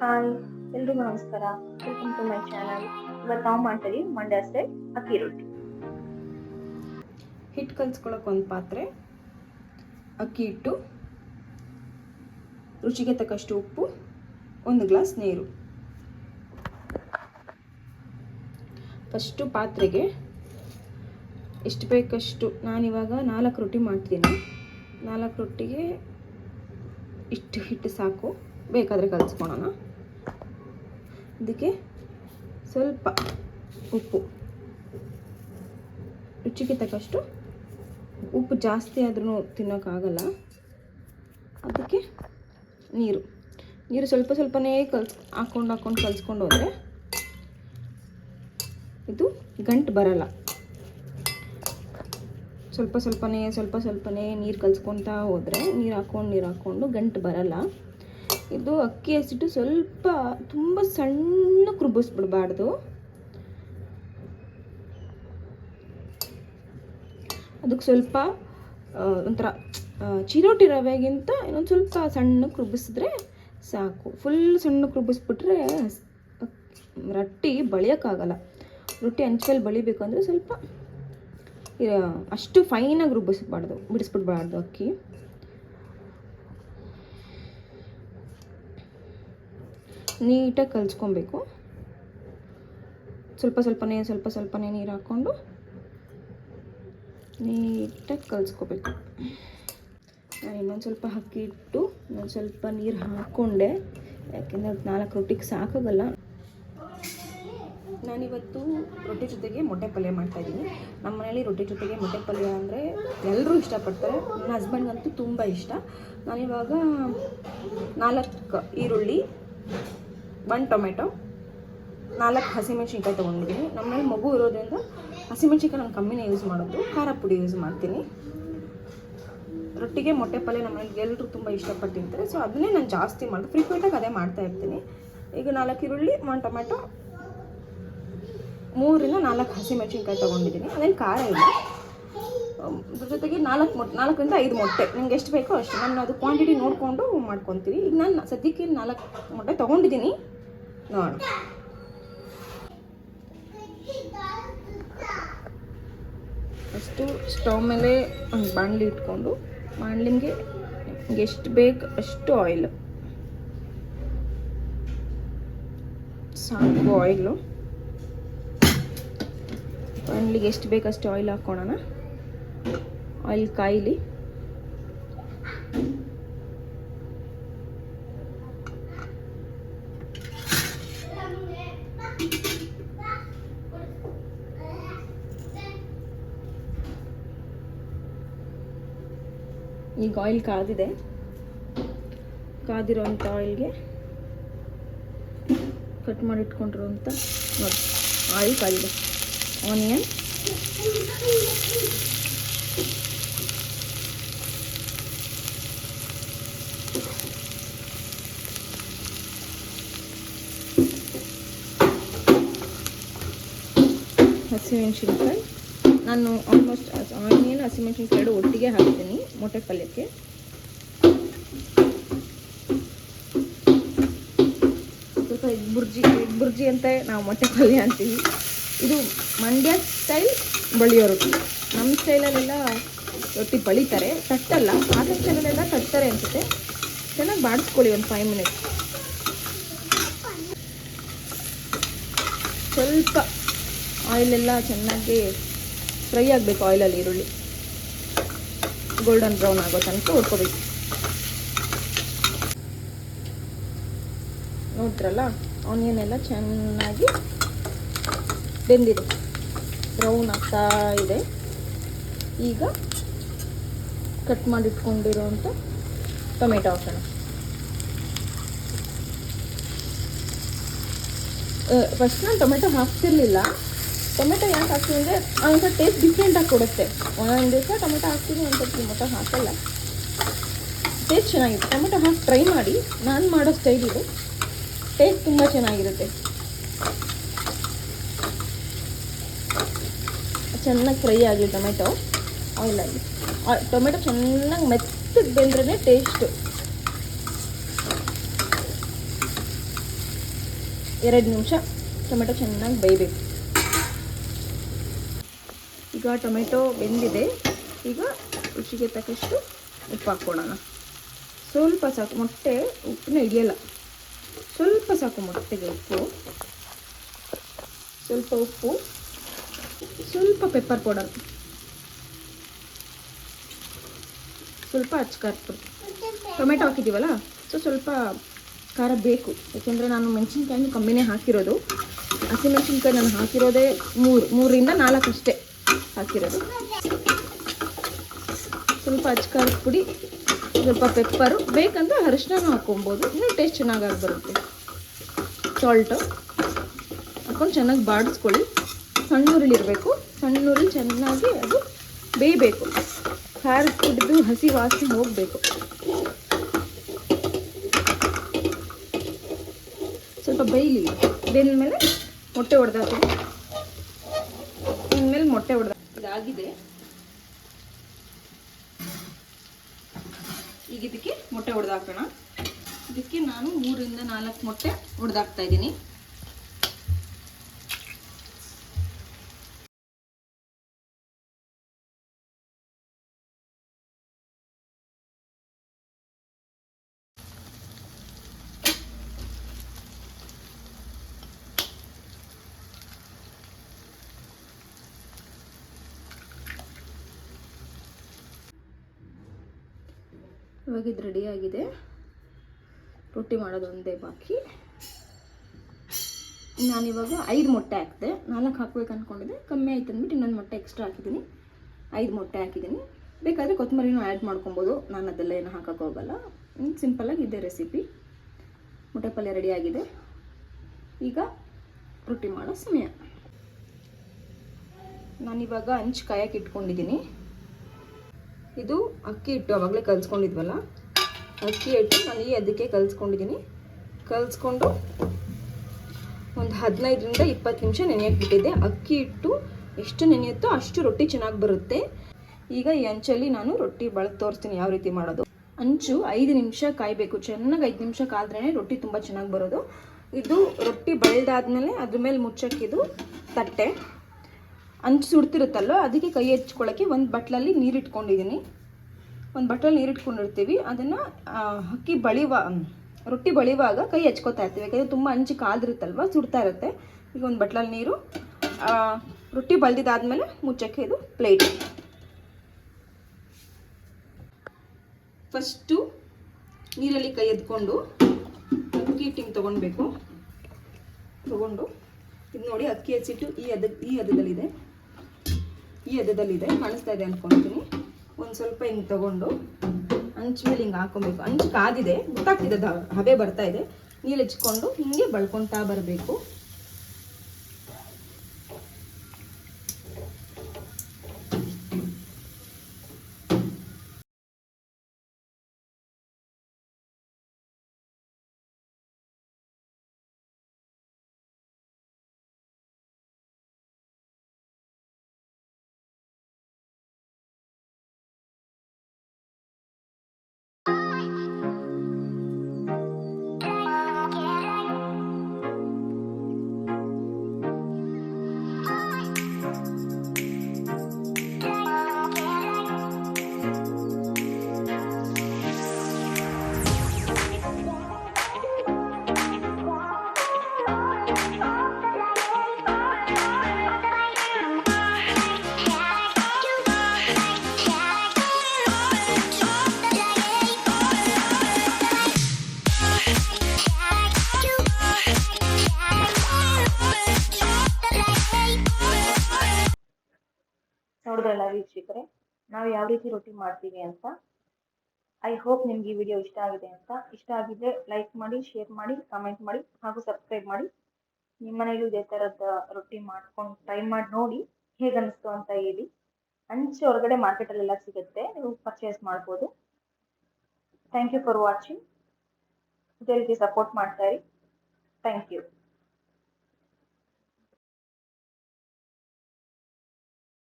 Hi ಎಲ್ರಿಗೂ ನಮಸ್ಕಾರ. Welcome to my channel ಇವತ್ತು ನಾವು ಮಾಡ್ತೀವಿ ಮಂಡ್ಯ ಸ್ಟೈಲ್ ಅಕ್ಕಿ ರೊಟ್ಟಿ. ಹಿಟ್ಟು ಕಲ್ಸ್ಕೊಳಕ್ಕೆ ಒಂದು ಪಾತ್ರೆ ಅಕ್ಕಿ ಹಿಟ್ಟು, ರುಚಿಗೆ ತಕ್ಕಷ್ಟು ಉಪ್ಪು, ಒಂದು ಗ್ಲಾಸ್ ನೀರು. ಫಸ್ಟು ಪಾತ್ರೆಗೆ ಎಷ್ಟು ಬೇಕಷ್ಟು ನಾನಿವಾಗ ನಾಲ್ಕು ರೊಟ್ಟಿ ಮಾಡ್ತೀನಿ. ನಾಲ್ಕು ರೊಟ್ಟಿಗೆ ಇಷ್ಟು ಹಿಟ್ಟು ಸಾಕು. ಬೇಕಾದರೆ ಕಲಿಸ್ಕೊಳೋಣ. ಇದಕ್ಕೆ ಸ್ವಲ್ಪ ಉಪ್ಪು. ರುಚಿಗೆ ತಕ್ಕಷ್ಟು ಉಪ್ಪು ಜಾಸ್ತಿ ಆದ್ರೂ ತಿನ್ನೋಕ್ಕಾಗಲ್ಲ. ಅದಕ್ಕೆ ನೀರು. ನೀರು ಸ್ವಲ್ಪ ಸ್ವಲ್ಪನೇ ಕಲ್ಸ್, ಹಾಕ್ಕೊಂಡು ಹಾಕ್ಕೊಂಡು ಕಲಿಸ್ಕೊಂಡು ಹೋದರೆ ಇದು ಗಂಟು ಬರಲ್ಲ. ಸ್ವಲ್ಪ ಸ್ವಲ್ಪನೇ ಸ್ವಲ್ಪ ಸ್ವಲ್ಪನೇ ನೀರು ಕಲಿಸ್ಕೊತಾ ಹೋದರೆ ನೀರು ಹಾಕ್ಕೊಂಡು ನೀರು ಹಾಕ್ಕೊಂಡು ಗಂಟು ಬರಲ್ಲ. ಇದು ಅಕ್ಕಿ ಹಸಿಟ್ಟು ಸ್ವಲ್ಪ ತುಂಬ ಸಣ್ಣ ರುಬ್ಬಿಸ್ಬಿಡ್ಬಾರ್ದು ಅದಕ್ಕೆ ಸ್ವಲ್ಪ ಒಂಥರ ಚಿರೋಟಿ ರವೆಗಿಂತ ಇನ್ನೊಂದು ಸ್ವಲ್ಪ ಸಣ್ಣಕ್ಕೆ ರುಬ್ಬಿಸಿದ್ರೆ ಸಾಕು. ಫುಲ್ ಸಣ್ಣಕ್ಕೆ ರುಬ್ಬಿಸ್ಬಿಟ್ರೆ ಸ್- ರೊಟ್ಟಿ ಬಳಿಯೋಕ್ಕಾಗಲ್ಲ. ರೊಟ್ಟಿ ಹಂಚ್ಮೇಲೆ ಬಳಿಬೇಕು ಅಂದರೆ ಸ್ವಲ್ಪ ಅಷ್ಟು ಫೈನಾಗಿ ರುಬ್ಬಿಸ್ಬಾರ್ದು, ಬಿಡಿಸ್ಬಿಡ್ಬಾರ್ದು ಅಕ್ಕಿ. ನೀಟಾಗಿ ಕಲಿಸ್ಕೊಬೇಕು. ಸ್ವಲ್ಪ ಸ್ವಲ್ಪನೇ ಸ್ವಲ್ಪ ಸ್ವಲ್ಪನೇ ನೀರು ಹಾಕ್ಕೊಂಡು ನೀಟಾಗಿ ಕಲಿಸ್ಕೋಬೇಕು. ನಾನು ಇನ್ನೊಂದು ಸ್ವಲ್ಪ ಅಕ್ಕಿ ಇಟ್ಟು, ಇನ್ನೊಂದು ಸ್ವಲ್ಪ ನೀರು ಹಾಕ್ಕೊಂಡೆ. ಯಾಕೆಂದರೆ ನಾಲ್ಕು ರೊಟ್ಟಿಗೆ ಸಾಕಾಗಲ್ಲ. ನಾನಿವತ್ತು ರೊಟ್ಟಿ ಜೊತೆಗೆ ಮೊಟ್ಟೆ ಪಲ್ಯ ಮಾಡ್ತಾಯಿದ್ದೀನಿ ನಮ್ಮ ಮನೇಲಿ ರೊಟ್ಟಿ ಜೊತೆಗೆ ಮೊಟ್ಟೆ ಪಲ್ಯ ಅಂದರೆ ಎಲ್ಲರೂ ಇಷ್ಟಪಡ್ತಾರೆ. ನನ್ನ ಹಸ್ಬೆಂಡ್ಗಂತೂ ತುಂಬ ಇಷ್ಟ. ನಾನಿವಾಗ ನಾಲ್ಕು ಈರುಳ್ಳಿ ಒಂದು ಟೊಮೆಟೊ, ನಾಲ್ಕು ಹಸಿಮೆಣ್ಸಿನ್ಕಾಯಿ ತೊಗೊಂಡಿದ್ದೀನಿ. ನಮ್ಮಲ್ಲಿ ಮಗು ಇರೋದ್ರಿಂದ ಹಸಿಮೆಣ್ಸಿನ್ಕಾಯಿ ನಾನು ಕಮ್ಮಿನೇ ಯೂಸ್ ಮಾಡೋದು, ಖಾರ ಪುಡಿ ಯೂಸ್ ಮಾಡ್ತೀನಿ. ರೊಟ್ಟಿಗೆ ಮೊಟ್ಟೆ ಪಲ್ಯ ನಮ್ಮನೇಲಿ ಎಲ್ಲರೂ ತುಂಬ ಇಷ್ಟಪಟ್ಟು ತಿಂತಾರೆ. ಸೊ ಅದನ್ನೇ ನಾನು ಜಾಸ್ತಿ ಮಾಡೋದು. ಫ್ರೀಕ್ವೆಂಟಾಗಿ ಅದೇ ಮಾಡ್ತಾ ಇರ್ತೀನಿ. ಈಗ ನಾಲ್ಕು ಈರುಳ್ಳಿ ಒಂದು ಟೊಮೆಟೊ ಮೂರರಿಂದ ನಾಲ್ಕು ಹಸಿಮೆಣ್ಸಿನ್ಕಾಯಿ ತೊಗೊಂಡಿದ್ದೀನಿ. ಅದೇನು ಖಾರ ಇಲ್ಲ. ಅದ್ರ ಜೊತೆಗೆ ನಾಲ್ಕು ಮೊಟ್ಟೆ ನಾಲ್ಕರಿಂದ ಐದು ಮೊಟ್ಟೆ. ನಿಮ್ಗೆ ಎಷ್ಟು ಬೇಕೋ ಅಷ್ಟು. ನಾನು ಅದು ಕ್ವಾಂಟಿಟಿ ನೋಡಿಕೊಂಡು ಮಾಡ್ಕೊತೀನಿ. ಈಗ ನಾನು ಸದ್ಯಕ್ಕೆ ನಾಲ್ಕು ಮೊಟ್ಟೆ ತೊಗೊಂಡಿದ್ದೀನಿ. ನೋಡೋಣ ಅಷ್ಟು ಸ್ಟವ್ ಮೇಲೆ ಒಂದು ಬಾಣಲಿ ಇಟ್ಕೊಂಡು ಬಾಣಲಿಂಗೆ ಎಷ್ಟು ಬೇಕು ಅಷ್ಟು ಆಯಿಲ್ ಸಾಕು ಆಯಿಲು ಬಾಣಲಿಗೆ ಎಷ್ಟು ಬೇಕು ಬೇಕಷ್ಟು ಆಯಿಲ್ ಹಾಕ್ಕೊಳ್ಳೋಣ ಆಯಿಲ್ ಕಾಯಿಲಿ. ಈಗ ಆಯಿಲ್ ಕಾದಿದೆ. ಕಾದಿರೋಂಥ ಆಯಿಲ್ಗೆ ಕಟ್ ಮಾಡಿ ಇಟ್ಕೊಂಡಿರೋಂಥ ನೋಡಿ ಆಯಿಲ್ ಕಾದಿದೆ. ಆನಿಯನ್ ಹಸಿಮೆಣಸಿನ್ಕಾಯಿ. ನಾನು ಆಲ್ಮೋಸ್ಟ್ ಆನಿಯನ್ ಹಸಿಮೆಣಸಿನ್ಕಾಯಿ ಎರಡು ಒಟ್ಟಿಗೆ ಹಾಕ್ತೀನಿ ಮೊಟ್ಟೆ ಪಲ್ಯಕ್ಕೆ. ಸ್ವಲ್ಪ ಬುರ್ಜಿ ಎಗ್ ಬುರ್ಜಿ ಅಂತ ನಾವು ಮೊಟ್ಟೆ ಪಲ್ಯ ಅಂತೀವಿ. ಇದು ಮಂಡ್ಯ ಸ್ಟೈಲ್ ಬಳಿಯೋ ರೊಟ್ಟಿ ನಮ್ಮ ಸ್ಟೈಲಲ್ಲೆಲ್ಲ ರೊಟ್ಟಿ ಬಳಿತಾರೆ, ತಟ್ಟಲ್ಲ. ಆದ ಸ್ಟೈಲಲ್ಲೆಲ್ಲ ತಟ್ತಾರೆ ಅನ್ಸುತ್ತೆ. ಚೆನ್ನಾಗಿ ಬಾಡಿಸ್ಕೊಳ್ಳಿ ಒಂದು ಫೈವ್ ಮಿನಿಟ್ಸ್ ಸ್ವಲ್ಪ ಆಯಿಲೆಲ್ಲ ಚೆನ್ನಾಗಿ ಫ್ರೈ ಆಗಬೇಕು ಆಯಿಲಲ್ಲಿ ಈರುಳ್ಳಿ. ಗೋಲ್ಡನ್ ಬ್ರೌನ್ ಆಗೋ ತನಕ ಹುಡ್ಕೋಬೇಕು ನೋಡ್ತಿರಲ್ಲ ಆನಿಯನ್ ಎಲ್ಲ ಚೆನ್ನಾಗಿ ಬೆಂದಿದೆ. ಬ್ರೌನ್ ಆಗ್ತಾ ಇದೆ. ಈಗ ಕಟ್ ಮಾಡಿಟ್ಕೊಂಡಿರೋಂಥ ಟೊಮೆಟೊ ಹಾಕೋಣ. ಫಸ್ಟ್ ನಾನು ಟೊಮೆಟೊ ಹಾಕ್ತಿರ್ಲಿಲ್ಲ. ಟೊಮೆಟೊ ಯಾಕೆ ಹಾಕ್ತೀವಿ ಅಂದರೆ ಒಂಥರ ಟೇಸ್ಟ್ ಡಿಫ್ರೆಂಟಾಗಿ ಕೊಡುತ್ತೆ. ಒಂದೊಂದು ದಿವಸ ಟೊಮೆಟೊ ಹಾಕ್ತೀನಿ ಒಂದ್ಸತಿ ಟೊಮೆಟೊ ಹಾಕಲ್ಲ. ಟೇಸ್ಟ್ ಚೆನ್ನಾಗಿದೆ ಟೊಮೆಟೊ ಹಾಕಿ ಟ್ರೈ ಮಾಡಿ. ನಾನು ಮಾಡೋ ಸ್ಟೈಲ್ ಇದು. ಟೇಸ್ಟ್ ತುಂಬ ಚೆನ್ನಾಗಿರುತ್ತೆ. ಚೆನ್ನಾಗಿ ಫ್ರೈ ಆಗಲಿ ಟೊಮೆಟೊ. ಆಯಿಲಲ್ಲಿ ಟೊಮೆಟೊ ಚೆನ್ನಾಗಿ ಮೆತ್ತಗೆ ಬೆಂದ್ರೇ ಟೇಸ್ಟು ಎರಡು ನಿಮಿಷ ಟೊಮೆಟೊ ಚೆನ್ನಾಗಿ ಬೇಯಬೇಕು. ಈಗ ಟೊಮೆಟೊ ಬೆಂದಿದೆ. ಈಗ ರುಚಿಗೆ ತಕ್ಕಷ್ಟು ಉಪ್ಪು ಹಾಕ್ಕೊಳ್ಳೋಣ. ಸ್ವಲ್ಪ ಸಾಕು, ಮೊಟ್ಟೆ ಉಪ್ಪನ್ನ ಹಿಡಿಯಲ್ಲ. ಸ್ವಲ್ಪ ಸಾಕು ಮೊಟ್ಟೆಗೆ ಉಪ್ಪು ಸ್ವಲ್ಪ ಉಪ್ಪು, ಸ್ವಲ್ಪ ಪೆಪ್ಪರ್ ಪೌಡರ್ ಸ್ವಲ್ಪ ಪುಡಿ. ಟೊಮೆಟೊ ಹಾಕಿದ್ದೀವಲ್ಲ ಸೊ ಸ್ವಲ್ಪ ಖಾರ ಬೇಕು. ಯಾಕೆಂದರೆ ನಾನು ಮೆಣಸಿನ್ಕಾಯಿ ಕಮ್ಮಿನೇ ಹಾಕಿರೋದು. ಹಸಿಮೆಣ್ಸಿನ್ಕಾಯಿ ನಾನು ಹಾಕಿರೋದೇ ಮೂರು, ಮೂರರಿಂದ ನಾಲ್ಕು ಅಷ್ಟೇ ಹಾಕಿರೋದು. ಸ್ವಲ್ಪ ಅಚ್ಕಾರದ ಪುಡಿ, ಸ್ವಲ್ಪ ಪೆಪ್ಪರು. ಬೇಕಂದ್ರೆ ಅರಿಶಿನ ಹಾಕೊಬೋದು ಇನ್ನೂ ಟೇಸ್ಟ್ ಚೆನ್ನಾಗಾಗಿ ಬರುತ್ತೆ. ಸಾಲ್ಟು ಹಾಕೊಂಡು ಚೆನ್ನಾಗಿ ಬಾಡಿಸ್ಕೊಳ್ಳಿ. ಸಣ್ಣೂರಿಲಿರಬೇಕು ಸಣ್ಣೂರಲ್ಲಿ ಚೆನ್ನಾಗಿ ಅದು ಬೇಯಬೇಕು. ಖಾರ ಕುಡಿದು ಹಸಿ ವಾಸನೆ ಹೋಗಬೇಕು. ಸ್ವಲ್ಪ ಬೇಯಲಿ ಬೆಂದಮೇಲೆ ಮೊಟ್ಟೆ ಹೊಡೆದಾಕಿ ಮೇಲೆ ಮೊಟ್ಟೆ ಹೊಡೆದ ಇದಾಗಿದೆ ಈಗ ಇದಕ್ಕೆ ಮೊಟ್ಟೆ ಹೊಡೆದಾಕೋಣ ಇದಕ್ಕೆ ನಾನು ಮೂರಿಂದ ನಾಲ್ಕು ಮೊಟ್ಟೆ ಹೊಡೆದಾಕ್ತಾ ಇದ್ದೀನಿ. ಇವಾಗ ಇದು ರೆಡಿಯಾಗಿದೆ ರೊಟ್ಟಿ ಮಾಡೋದು ಒಂದೇ ಬಾಕಿ. ನಾನಿವಾಗ ಐದು ಮೊಟ್ಟೆ ಹಾಕಿದೆ. ನಾಲ್ಕು ಹಾಕ್ಬೇಕು ಅಂದ್ಕೊಂಡಿದ್ದೆ ಕಮ್ಮಿ ಆಯ್ತು ಅಂದ್ಬಿಟ್ಟು ಇನ್ನೊಂದು ಮೊಟ್ಟೆ ಎಕ್ಸ್ಟ್ರಾ ಹಾಕಿದ್ದೀನಿ. ಐದು ಮೊಟ್ಟೆ ಹಾಕಿದ್ದೀನಿ. ಬೇಕಾದರೆ ಕೊತ್ತಂಬರಿನೂ ಆ್ಯಡ್ ಮಾಡ್ಕೊಬೋದು. ನಾನು ಅದೆಲ್ಲ ಏನು ಹಾಕೋಕೆ ಹೋಗಲ್ಲ. ಸಿಂಪಲ್ಲಾಗಿ ಇದೆ ರೆಸಿಪಿ ಮೊಟ್ಟೆ ಪಲ್ಯ ರೆಡಿಯಾಗಿದೆ ಈಗ ರೊಟ್ಟಿ ಮಾಡೋ ಸಮಯ. ನಾನಿವಾಗ ಹಂಚು ಕಾಯಕ್ಕೆ ಇಟ್ಕೊಂಡಿದ್ದೀನಿ. ಇದು ಅಕ್ಕಿ ಹಿಟ್ಟು ಆವಾಗಲೇ ಕಲಿಸ್ಕೊಂಡಿದ್ವಲ್ಲ? ಅಕ್ಕಿ ಹಿಟ್ಟು ನಾನು ಈ ಅದಕ್ಕೆ ಕಲ್ಸ್ಕೊಂಡಿದ್ದೀನಿ. ಕಲಿಸ್ಕೊಂಡು ಒಂದು ಹದಿನೈದರಿಂದ ಇಪ್ಪತ್ತು ನಿಮಿಷ ನೆನೆಯಕ್ಕೆ ಬಿಟ್ಟಿದ್ದೆ ಅಕ್ಕಿ ಹಿಟ್ಟು ಎಷ್ಟು ನೆನೆಯುತ್ತೋ ಅಷ್ಟು ರೊಟ್ಟಿ ಚೆನ್ನಾಗಿ ಬರುತ್ತೆ. ಈಗ ಈ ಅಂಚಲ್ಲಿ ನಾನು ರೊಟ್ಟಿ ಬಳದು ತೋರಿಸ್ತೀನಿ ಯಾವ ರೀತಿ ಮಾಡೋದು. ಅಂಚು ಐದು ನಿಮಿಷ ಕಾಯಬೇಕು. ಚೆನ್ನಾಗಿ ಐದು ನಿಮಿಷ ಕಾದ್ರೇ ರೊಟ್ಟಿ ತುಂಬ ಚೆನ್ನಾಗಿ ಬರೋದು. ಇದು ರೊಟ್ಟಿ ಬಳ್ದಾದ್ಮೇಲೆ ಅದ್ರ ಮೇಲೆ ಮುಚ್ಚಕ್ಕಿದು ತಟ್ಟೆ. ಹಂಚು ಸುಡ್ತಿರುತ್ತಲ್ಲೋ ಅದಕ್ಕೆ ಕೈ ಹಚ್ಕೊಳ್ಳೋಕ್ಕೆ ಒಂದು ಬಟ್ಲಲ್ಲಿ ನೀರಿಟ್ಕೊಂಡಿದ್ದೀನಿ ಒಂದು ಬಟ್ಲಲ್ಲಿ ನೀರಿಟ್ಕೊಂಡಿರ್ತೀವಿ. ಅದನ್ನು ಅಕ್ಕಿ ಬಳಿವ, ರೊಟ್ಟಿ ಬಳಿವಾಗ ಕೈ ಹಚ್ಕೋತಾ ಇರ್ತೀವಿ. ಯಾಕಂದರೆ ತುಂಬ ಅಂಚು ಕಾದಿರುತ್ತಲ್ವ ಸುಡ್ತಾ ಇರುತ್ತೆ. ಈಗ ಒಂದು ಬಟ್ಲಲ್ಲಿ ನೀರು ರೊಟ್ಟಿ ಬಳ್ದಿದ್ದಾದಮೇಲೆ ಮುಚ್ಚಕ್ಕೆ ಇದು ಪ್ಲೇಟ್ ಫಸ್ಟು ನೀರಲ್ಲಿ ಕೈ ಎದ್ಕೊಂಡು ಅಕ್ಕಿ ಹಿಟ್ಟಿಂಗ್ ತೊಗೊಳ್ಬೇಕು ತೊಗೊಂಡು, ಇದು ನೋಡಿ ಅಕ್ಕಿ ಹಚ್ಚಿಟ್ಟು ಈ ಅದ, ಈ ಹದದಲ್ಲಿದೆ. ಈ ಹದದಲ್ಲಿದೆ ಕಾಣಿಸ್ತಾ ಇದೆ ಅನ್ಕೊಂತೀನಿ. ಒಂದು ಸ್ವಲ್ಪ ಹಿಂಗೆ ತಗೊಂಡು ಹಂಚು ಮೇಲೆ ಹಿಂಗೆ ಹಾಕೊಬೇಕು ಹಂಚು ಕಾದಿದೆ, ಗೊತ್ತಾಗ್ತಿದೆ ಹಬೆ ಬರ್ತಾ ಇದೆ. ನೀರು ಹಚ್ಕೊಂಡು ಹಿಂಗೆ ಬಳ್ಕೊತಾ ಬರಬೇಕು. ವೀಕ್ಷಕರೇ, ನಾವು ಯಾವ ರೀತಿ ರೊಟ್ಟಿ ಮಾಡ್ತೀವಿ ಅಂತ ಐ ಹೋಪ್ ನಿಮ್ಗೆ ಈ ವಿಡಿಯೋ ಇಷ್ಟ ಆಗಿದೆ ಅಂತ. ಇಷ್ಟ ಆಗಿದ್ರೆ ಲೈಕ್ ಮಾಡಿ ಶೇರ್ ಮಾಡಿ ಕಮೆಂಟ್ ಮಾಡಿ, ಹಾಗೂ ಸಬ್ಸ್ಕ್ರೈಬ್ ಮಾಡಿ. ನಿಮ್ಮ ಮನೇಲೂ ಇದೇ ಥರದ ರೊಟ್ಟಿ ಮಾಡ್ಕೊಂಡು ಟ್ರೈ ಮಾಡಿ ನೋಡಿ ಹೇಗೆ ಅನಿಸ್ತು ಅಂತ ಹೇಳಿ. ಅಂಚೆ ಹೊರಗಡೆ ಮಾರ್ಕೆಟಲ್ಲೆಲ್ಲ ಸಿಗುತ್ತೆ, ನೀವು ಪರ್ಚೇಸ್ ಮಾಡ್ಬೋದು. ಥ್ಯಾಂಕ್ ಯು ಫಾರ್ ವಾಚಿಂಗ್ ಇದೇ ರೀತಿ ಸಪೋರ್ಟ್ ಮಾಡ್ತಾ ಇರಿ. Thank you